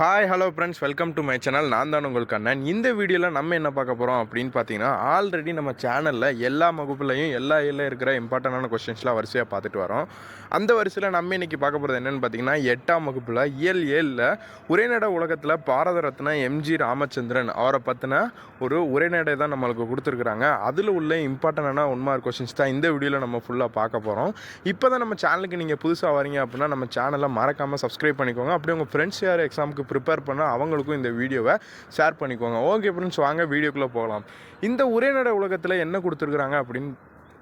Hi hello friends welcome to my channel நான் தான் உங்களுக்கு அண்ணன் இந்த வீடியோவில் நம்ம என்ன பார்க்க போகிறோம் அப்படின்னு பார்த்தீங்கன்னா ஆல்ரெடி நம்ம சேனலில் எல்லா வகுப்புலையும் எல்லா இதில் இருக்கிற இம்பார்ட்டண்டான கொஸ்டின்ஸ்லாம் வரிசையாக பார்த்துட்டு வரோம். அந்த வரிசையில் நம்ம இன்றைக்கி பார்க்க போகிறது என்னென்னு பார்த்தீங்கன்னா எட்டாம் வகுப்பில் இயல் ஏழில் உரைநடை உலகத்தில் பாரத ரத்னா எம்ஜி ராமச்சந்திரன் அவரை பற்றின ஒரு உரைநடை தான் நம்மளுக்கு கொடுத்துருக்குறாங்க. அதில் உள்ள இம்பார்ட்டண்டான ஒன்மார் கொஸ்டின்ஸ் தான் இந்த வீடியோவில் நம்ம ஃபுல்லாக பார்க்க போகிறோம் இப்போ தான் நம்ம சேனலுக்கு நீங்கள் புதுசாக வரீங்க அப்படின்னா நம்ம சேனலை மறக்காமல் சப்ஸ்கிரைப் பண்ணிக்கோங்க. அப்படி உங்கள் ஃப்ரெண்ட்ஸ் யார் எக்ஸாமுக்கு ப்ரிப்பேர் பண்ண அவங்களுக்கும் இந்த வீடியோவை ஷேர் பண்ணிக்கோங்க. ஓகே ஃப்ரெண்ட்ஸ் வாங்க வீடியோக்குள்ளே போகலாம். இந்த உரைநடை உலகத்தில் என்ன கொடுத்துருக்குறாங்க அப்படின்னு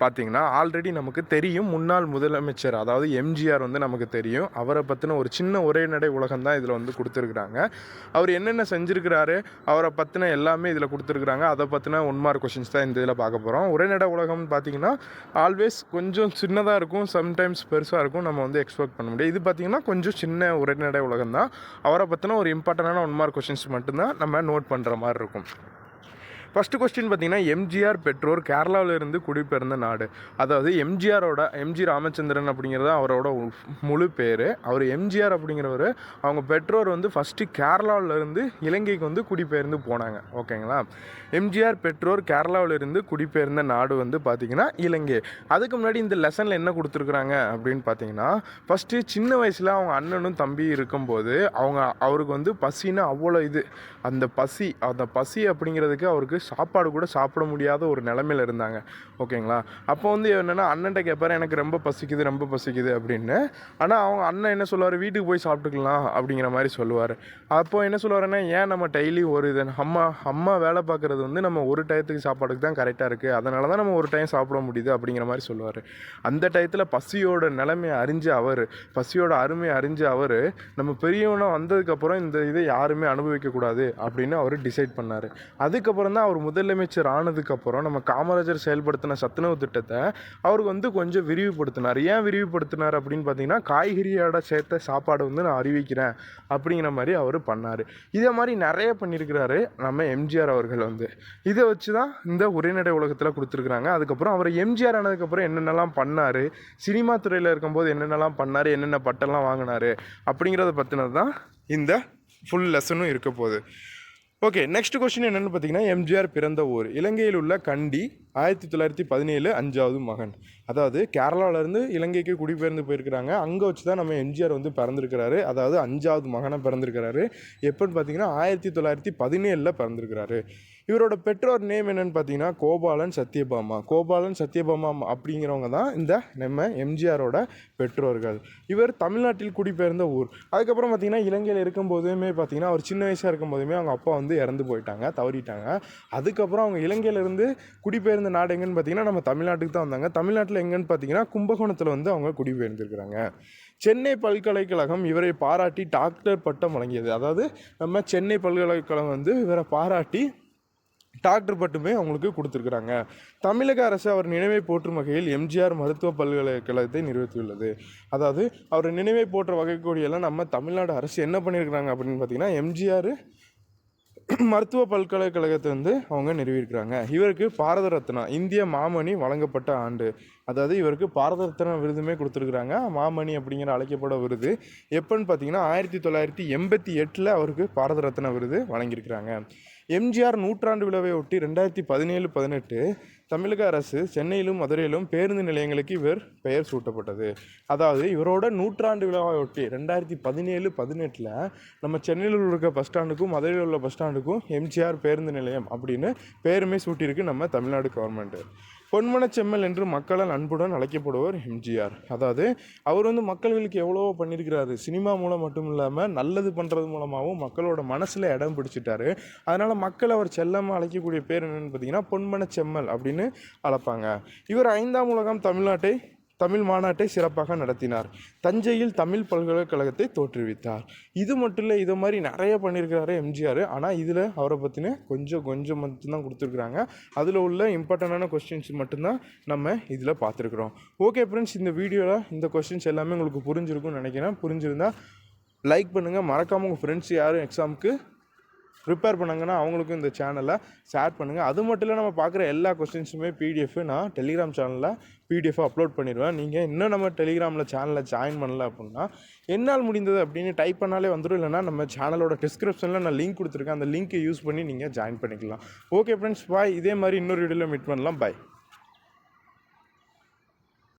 பார்த்தீங்கன்னா ஆல்ரெடி நமக்கு தெரியும். முன்னாள் முதலமைச்சர் அதாவது எம்ஜிஆர் வந்து நமக்கு தெரியும். அவரை பற்றின ஒரு சின்ன உரைநடை உலகம் தான் இதில் வந்து கொடுத்துருக்குறாங்க. அவர் என்னென்ன செஞ்சுருக்கிறாரு அவரை பற்றின எல்லாமே இதில் கொடுத்துருக்குறாங்க. அதை பற்றின ஒன் மார்க் கொஷின்ஸ் தான் இந்த இதில் பார்க்க போகிறோம் உரைநடை உலகம்னு பார்த்தீங்கன்னா ஆல்வேஸ் கொஞ்சம் சின்னதாக இருக்கும். சம்டைம்ஸ் பெருசாக இருக்கும். நம்ம வந்து எக்ஸ்பெக்ட் பண்ண முடியாது. இது பார்த்திங்கன்னா கொஞ்சம் சின்ன உரைநடை உலகம் தான். அவரை பற்றின ஒரு இம்பார்ட்டண்டான ஒன் மார்க் கொஷின்ஸ் மட்டும்தான் நம்ம நோட் பண்ணுற மாதிரி இருக்கும். ஃபஸ்ட்டு கொஸ்டின் பார்த்தீங்கன்னா எம்ஜிஆர் பெற்றோர் கேரளாவில் இருந்து குடிபெயர்ந்த நாடு. அதாவது எம்ஜிஆரோட எம்ஜி ராமச்சந்திரன் அப்படிங்கிறது அவரோட உ- முழு பேர். அவர் எம்ஜிஆர் அப்படிங்கிறவர். அவங்க பெற்றோர் வந்து ஃபஸ்ட்டு கேரளாவிலிருந்து இலங்கைக்கு வந்து குடிபெயர்ந்து போனாங்க. ஓகேங்களா? எம்ஜிஆர் பெற்றோர் கேரளாவில் இருந்து குடிபெயர்ந்த நாடு வந்து பார்த்திங்கன்னா இலங்கை. அதுக்கு முன்னாடி இந்த லெசனில் என்ன கொடுத்துருக்குறாங்க அப்படின்னு பார்த்தீங்கன்னா ஃபஸ்ட்டு சின்ன வயசில் அவங்க அண்ணனும் தம்பி இருக்கும்போது அவங்க அவருக்கு வந்து பசின்னு அவ்வளோ இது. அந்த பசி அந்த பசி அப்படிங்கிறதுக்கு அவருக்கு சாப்பாடு கூட சாப்பிட முடியாத ஒரு நிலமையில் இருந்தாங்க. ஓகேங்களா? அப்போ வந்து என்னென்னா அண்ணன்ட்ட கேட்பாரு எனக்கு ரொம்ப பசிக்குது ரொம்ப பசிக்குது அப்படின்னு. ஆனால் அவங்க அண்ணன் என்ன சொல்லுவார்? வீட்டுக்கு போய் சாப்பிட்டுக்கலாம் அப்படிங்கிற மாதிரி சொல்லுவார். அப்போ என்ன சொல்லுவாருன்னா ஏன் நம்ம டெய்லி ஒரு இது அம்மா அம்மா வேலை பார்க்குறது வந்து நம்ம ஒரு டயத்துக்கு சாப்பாடுக்கு தான் கரெக்டாக இருக்குது அதனால தான் நம்ம ஒரு டைம் சாப்பிட முடியுது அப்படிங்கிற மாதிரி சொல்லுவார். அந்த டயத்தில் பசியோட நிலைமையை அறிஞ்ச அவர் பசியோட அருமையை அறிஞ்ச அவர் நம்ம பெரியவனாக வந்ததுக்கப்புறம் இந்த இதை யாருமே அனுபவிக்கக்கூடாது அப்படின்னு அவர் டிசைட் பண்ணார். அதுக்கப்புறம் தான் அவர் முதலமைச்சர் ஆனதுக்கப்புறம் நம்ம காமராஜர் செயல்படுத்தின சத்துணவு திட்டத்தை அவர் வந்து கொஞ்சம் விரிவுபடுத்தினார். ஏன் விரிவுபடுத்தினார் அப்படின்னு பார்த்தீங்கன்னா காய்கறியோட சேர்த்த சாப்பாடு வந்து நான் அறிவிக்கிறேன் அப்படிங்கிற மாதிரி அவர் பண்ணார். இதே மாதிரி நிறைய பண்ணியிருக்கிறாரு நம்ம எம்ஜிஆர் அவர்கள் வந்து. இதை வச்சு தான் இந்த உரைநடை உலகத்தில் கொடுத்துருக்குறாங்க. அதுக்கப்புறம் அவர் எம்ஜிஆர் ஆனதுக்கப்புறம் என்னென்னலாம் பண்ணார்? சினிமா துறையில் இருக்கும்போது என்னென்னலாம் பண்ணார்? என்னென்ன பட்டம்லாம் வாங்கினாரு? அப்படிங்கிறத பற்றினது தான் இந்த ஃபுல் லெசனும் இருக்க போகுது. ஓகே நெக்ஸ்ட் கொஸ்டின் என்னென்னு பார்த்தீங்கன்னா எம்ஜிஆர் பிறந்த ஊர். இலங்கையில் உள்ள கண்டி ஆயிரத்தி தொள்ளாயிரத்தி பதினேழு அஞ்சாவது மகன். அதாவது கேரளாவிலேருந்து இலங்கைக்கு குடிபெயர்ந்து போயிருக்கிறாங்க. அங்கே வச்சு தான் நம்ம எம்ஜிஆர் வந்து பிறந்திருக்கிறாரு. அதாவது அஞ்சாவது மகனாக பிறந்திருக்கிறாரு. எப்போன்னு பார்த்தீங்கன்னா ஆயிரத்தி தொள்ளாயிரத்தி பதினேழில் பிறந்திருக்கிறாரு. இவரோட பெற்றோர் நேம் என்னன்னு பார்த்தீங்கன்னா கோபாலன் சத்யபாமா. கோபாலன் சத்யபாமா அப்படிங்கிறவங்க தான் இந்த நம்ம எம்ஜிஆரோட பெற்றோர்கள். இவர் தமிழ்நாட்டில் குடிபெயர்ந்த ஊர். அதுக்கப்புறம் பார்த்தீங்கன்னா இலங்கையில் இருக்கும் போதுமே பார்த்தீங்கன்னா அவர் சின்ன வயசாக இருக்கும்போதுமே அவங்க அப்பா வந்து இறந்து போயிட்டாங்க தவறிட்டாங்க. அதுக்கப்புறம் அவங்க இலங்கையிலேருந்து குடிபெயர்ந்த நாடு எங்கன்னு பார்த்தீங்கன்னா நம்ம தமிழ்நாட்டுக்கு தான் வந்தாங்க. தமிழ்நாட்டில் எங்கன்னு பார்த்தீங்கன்னா கும்பகோணத்தில் வந்து அவங்க குடிபெயர்ந்திருக்கிறாங்க. சென்னை பல்கலைக்கழகம் இவரை பாராட்டி டாக்டர் பட்டம் வழங்கியது. அதாவது நம்ம சென்னை பல்கலைக்கழகம் வந்து இவரை பாராட்டி டாக்டர் பட்டுமே அவங்களுக்கு கொடுத்துருக்குறாங்க. தமிழக அரசு அவர் நினைவை போற்றும் வகையில் எம்ஜிஆர் மருத்துவ பல்கலைக்கழகத்தை நிறுவித்துள்ளது. அதாவது அவர் நினைவை போற்ற வகைக்கூடியெல்லாம் நம்ம தமிழ்நாடு அரசு என்ன பண்ணியிருக்கிறாங்க அப்படின்னு பார்த்தீங்கன்னா எம்ஜிஆர் மருத்துவ பல்கலைக்கழகத்தை வந்து அவங்க நிறுவியிருக்கிறாங்க. இவருக்கு பாரத ரத்னா இந்திய மாமணி வழங்கப்பட்ட ஆண்டு. அதாவது இவருக்கு பாரத ரத்னா விருதுமே கொடுத்துருக்குறாங்க. மாமணி அப்படிங்கிற அழைக்கப்பட விருது. எப்போன்னு பார்த்தீங்கன்னா ஆயிரத்தி தொள்ளாயிரத்தி எண்பத்தி எட்டில் அவருக்கு பாரத ரத்னா விருது வழங்கியிருக்கிறாங்க. எம்ஜிஆர் நூற்றாண்டு விழாவை ஒட்டி ரெண்டாயிரத்தி பதினேழு பதினெட்டு தமிழக அரசு சென்னையிலும் மதுரையிலும் பேருந்து நிலையங்களுக்கு இவர் பெயர் சூட்டப்பட்டது. அதாவது இவரோட நூற்றாண்டு விழாவை ஒட்டி ரெண்டாயிரத்தி பதினேழு பதினெட்டில் நம்ம சென்னையில் இருக்க பஸ் ஸ்டாண்டுக்கும் மதுரையில் உள்ள பஸ் ஸ்டாண்டுக்கும் எம்ஜிஆர் பேருந்து நிலையம் அப்படின்னு பேருமே சூட்டியிருக்கு நம்ம தமிழ்நாடு கவர்மெண்ட்டு பொன்மன செம்மல் என்று மக்களால் அன்புடன் அழைக்கப்படுவர் எம்ஜிஆர். அதாவது அவர் வந்து மக்கள்களுக்கு எவ்வளவோ பண்ணியிருக்கிறாரு. சினிமா மூலம் மட்டும் இல்லாமல் நல்லது பண்ணுறது மூலமாகவும் மக்களோட மனசில் இடம் பிடிச்சிட்டாரு. அதனால் மக்கள் அவர் செல்லமாக அழைக்கக்கூடிய பேர் என்னென்னு பார்த்தீங்கன்னா பொன்மனச் செம்மல் அப்படின்னு அழைப்பாங்க. இவர் ஐந்தாம் உலகம் தமிழ்நாட்டை தமிழ் மாநாட்டை சிறப்பாக நடத்தினார். தஞ்சையில் தமிழ் பல்கலைக்கழகத்தை தோற்றுவித்தார். இது மட்டும் இல்லை இது மாதிரி நிறைய பண்ணியிருக்கிறாரு எம்ஜிஆர். ஆனால் இதில் அவரை பற்றின கொஞ்சம் கொஞ்சம் மட்டும்தான் கொடுத்துருக்குறாங்க. அதில் உள்ள இம்பார்ட்டண்டான கொஸ்டின்ஸ் மட்டும்தான் நம்ம இதில் பார்த்துருக்குறோம். ஓகே ஃப்ரெண்ட்ஸ் இந்த வீடியோவில் இந்த கொஸ்டின்ஸ் எல்லாமே உங்களுக்கு புரிஞ்சிருக்கும்னு நினைக்கிறேன். புரிஞ்சிருந்தால் லைக் பண்ணுங்கள் மறக்காமல் உங்கள் ஃப்ரெண்ட்ஸ் யாரும் எக்ஸாமுக்கு ப்ரிப்பேர் பண்ணுங்கன்னா அவங்களுக்கும் இந்த சேனலை ஷேர் பண்ணுங்கள் அது மட்டும் இல்லை நம்ம பார்க்குற எல்லா கொஸ்டின்ஸுமே பிடிஎஃப் நான் டெலிகிராம் சேனலில் பிடிஎஃப் அப்லோட் பண்ணிடுவேன். நீங்கள் இன்னும் நம்ம டெலிகிராமில் சேனலில் ஜாயின் பண்ணல அப்படின்னா என்னால் முடிந்தது அப்படின்னு டைப் பண்ணாலே வந்துடும் இல்லைனா நம்ம சேனலோட டிஸ்கிரிப்ஷனில் நான் லிங்க் கொடுத்துருக்கேன். அந்த லிங்க்கை யூஸ் பண்ணி நீங்கள் ஜாயின் பண்ணிக்கலாம். ஓகே ஃப்ரெண்ட்ஸ் பாய் இதே மாதிரி இன்னொரு வீடியோவில் மீட் பண்ணலாம். பாய்